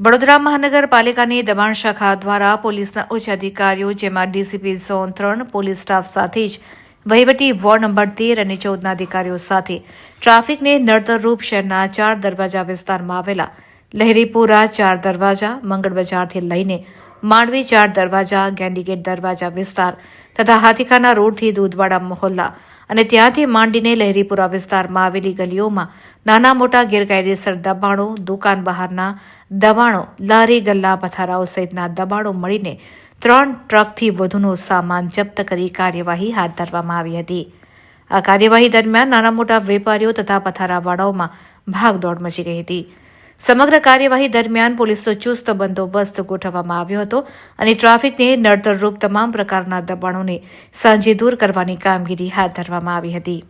વડોદરા મહાનગરપાલિકાની દબાણ શાખા દ્વારા પોલીસના ઉચ્ચ અધિકારીઓ, જેમાં ડીસીપી ઝોન ત્રણ પોલીસ સ્ટાફ સાથે જ વહીવટી વોર્ડ નંબર તેર અને ચૌદના અધિકારીઓ સાથે ટ્રાફિકને નડતરરૂપ શહેરના ચાર દરવાજા વિસ્તારમાં આવેલા લહેરીપુરા ચાર દરવાજા, મંગળ બજારથી લઈને માંડવી ચાર દરવાજા, ગેન્ડીગેટ દરવાજા વિસ્તાર તથા હાથીખાના રોડથી દૂધવાડા મહોલ્લા અને ત્યાંથી માંડીને લહેરીપુરા વિસ્તારમાં આવેલી ગલીઓમાં નાના મોટા ગેરકાયદેસર દબાણો, દુકાન બહારના દબાણો, લારી ગલ્લા પથારાઓ સહિતના દબાણો મળીને ત્રણ ટ્રકથી વધુનો સામાન જપ્ત કરી કાર્યવાહી હાથ ધરવામાં આવી હતી. આ કાર્યવાહી દરમિયાન નાના મોટા વેપારીઓ તથા પથારાવાળાઓમાં ભાગદોડ મચી ગઈ હતી. સમગ્ર કાર્યવાહી દરમિયાન પોલીસનો ચુસ્ત બંદોબસ્ત ગોઠવવામાં આવ્યો હતો અને ટ્રાફિકને નડતરરૂપ તમામ પ્રકારના દબાણોને સાંજે દૂર કરવાની કામગીરી હાથ ધરવામાં આવી હતી.